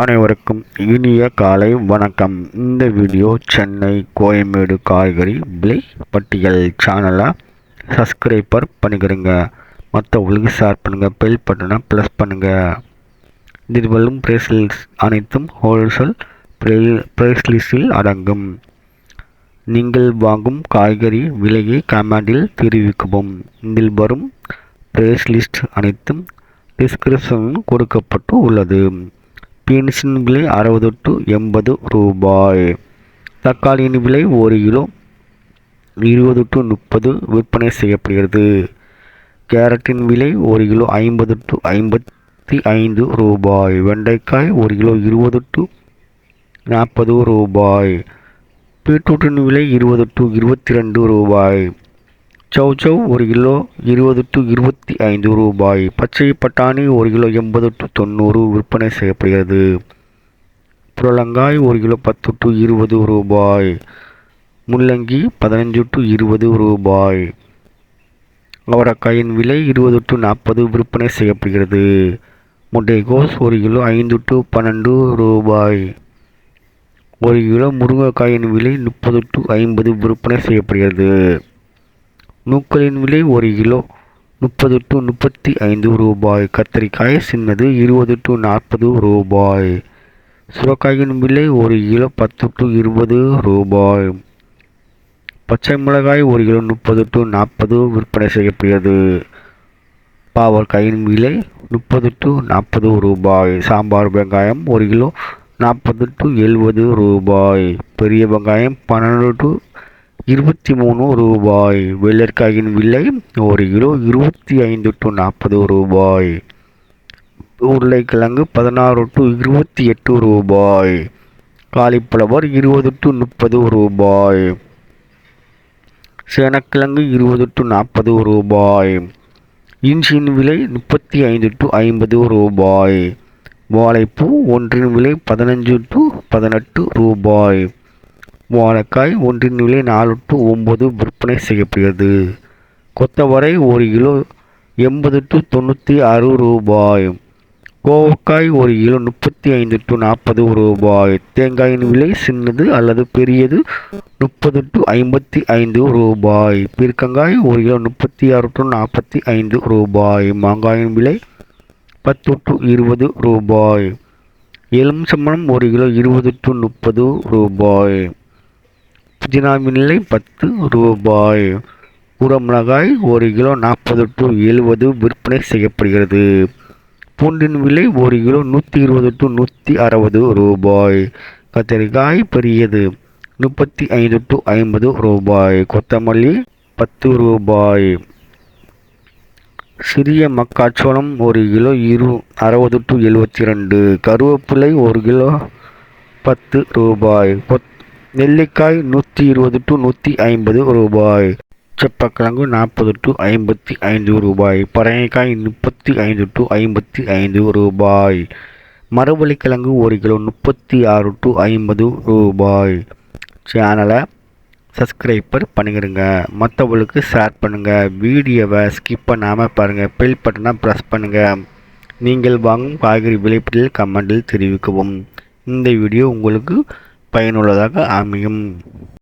அனைவருக்கும் இனிய காலை வணக்கம். இந்த வீடியோ சென்னை கோயம்பேடு காய்கறி விலை பட்டியல் சேனலை சப்ஸ்கிரைபர் பண்ணிக்கிறங்க உலக ஷேர் பண்ணுங்கள் பெல் பட்டனை ப்ளஸ் பண்ணுங்கள் இதில் வரும் அனைத்தும் ஹோல்சேல் ப்ரைஸ் லிஸ்டில் அடங்கும். நீங்கள் வாங்கும் காய்கறி விலையை கமெண்டில் தெரிவிக்கவும். இதில் வரும் ப்ரைஸ் லிஸ்ட் அனைத்தும் டிஸ்கிரிப்ஷனில் கொடுக்கப்பட்டு உள்ளது. பீன்ஸின் விலை அறுபது டு எண்பது ரூபாய். தக்காளியின் விலை ஒரு கிலோ இருபது டு முப்பது விற்பனை செய்யப்படுகிறது. கேரட்டின் விலை ஒரு கிலோ ஐம்பது டு ஐம்பத்தி ஐந்து ரூபாய். வெண்டைக்காய் ஒரு கிலோ இருபது டு நாற்பது ரூபாய். பீட்ரூட்டின் விலை இருபது டு இருபத்தி ரெண்டு ரூபாய். சவ் சவ் ஒரு கிலோ இருபது டு இருபத்தி ஐந்து ரூபாய். பச்சை பட்டாணி ஒரு கிலோ எண்பது டு தொண்ணூறு விற்பனை செய்யப்படுகிறது. புடலங்காய் ஒரு கிலோ பத்து டு இருபது ரூபாய். முள்ளங்கி பதினஞ்சு டு இருபது ரூபாய். அவரைக்காயின் விலை இருபது டு நாற்பது விற்பனை செய்யப்படுகிறது. முட்டைகோஸ் ஒரு கிலோ ஐந்து டு பன்னெண்டு ரூபாய். ஒரு கிலோ முருங்கைக்காயின் விலை முப்பது டு ஐம்பது விற்பனை செய்யப்படுகிறது. நூக்களின் விலை ஒரு கிலோ முப்பது டு முப்பத்தி ஐந்து ரூபாய். கத்திரிக்காய் சின்னது இருபது டு நாற்பது ரூபாய். சுரக்காயின் விலை ஒரு கிலோ பத்து டு இருபது ரூபாய். பச்சை மிளகாய் ஒரு கிலோ முப்பது டு நாற்பது விற்பனை செய்யப்படுகிறது பாவற்காயின் விலை முப்பது டு நாற்பது ரூபாய். சாம்பார் வெங்காயம் ஒரு கிலோ நாற்பது டு எழுபது ரூபாய். பெரிய வெங்காயம் பன்னெண்டு டு இருபத்தி மூணு ரூபாய். வெள்ளரிக்காயின் விலை ஒரு கிலோ இருபத்தி ஐந்து டு நாற்பது ரூபாய். உருளைக்கிழங்கு பதினாறு டு இருபத்தி எட்டு ரூபாய். காலிஃப்ளவர் இருபது டு முப்பது ரூபாய். சேனக்கிழங்கு இருபது டு நாற்பது ரூபாய். இஞ்சியின் விலை முப்பத்தி ஐந்து டு ஐம்பது ரூபாய். வாழைப்பூ ஒன்றின் விலை பதினஞ்சு டு பதினெட்டு ரூபாய். வாழைக்காய் ஒன்றின் விலை நாலு டு ஒம்பது விற்பனை செய்யப்படுகிறது. கொத்தவரை ஒரு கிலோ எண்பது டு தொண்ணூற்றி ஆறு ரூபாய். கோவக்காய் ஒரு கிலோ முப்பத்தி ஐந்து டு நாற்பது ரூபாய். தேங்காயின் விலை சின்னது அல்லது பெரியது முப்பது டு ஐம்பத்தி ஐந்து ரூபாய். பீர்க்கங்காய் ஒரு கிலோ முப்பத்தி ஆறு டு நாற்பத்தி ஐந்து ரூபாய். மாங்காயின் விலை பத்து டு இருபது ரூபாய். எலுமிச்சம்பழம் ஒரு கிலோ இருபது டு முப்பது ரூபாய். புதினாவின் விலை பத்து ரூபாய். உரமிளகாய் ஒரு கிலோ நாற்பது டு எழுபது விற்பனை செய்யப்படுகிறது. பூண்டின் விலை ஒரு கிலோ நூற்றி இருபது டு நூற்றி அறுபது ரூபாய். கத்திரிக்காய் பெரியது முப்பத்தி ஐந்து டு ஐம்பது ரூபாய். கொத்தமல்லி பத்து ரூபாய். சிறிய மக்காச்சோளம் ஒரு கிலோ இரு அறுபது டு எழுபத்தி ரெண்டு கருவேப்பிலை ஒரு கிலோ பத்து ரூபாய். கொத் நெல்லிக்காய் நூற்றி இருபது டு நூற்றி ஐம்பது ரூபாய். செப்பக்கிழங்கு நாற்பது டு ஐம்பத்தி ஐந்து ரூபாய். பரங்கிக்காய் முப்பத்தி ஐந்து டு ஐம்பத்தி ஐந்து ரூபாய். மரவள்ளிக்கிழங்கு ஒரு கிலோ முப்பத்தி ஆறு டு ஐம்பது ரூபாய். சேனலை சப்ஸ்கிரைபர் பண்ணிக்கிறங்க மற்றவங்களுக்கு ஷேர் பண்ணுங்கள் வீடியோவை ஸ்கிப் பண்ணாமல் பாருங்கள் பெல் பட்டனை ப்ரெஸ் பண்ணுங்கள் நீங்கள் வாங்கும் காய்கறி விலைப்பட்டியல் கமெண்டில் தெரிவிக்கவும். இந்த வீடியோ உங்களுக்கு பயனுள்ளதாக அமையும்.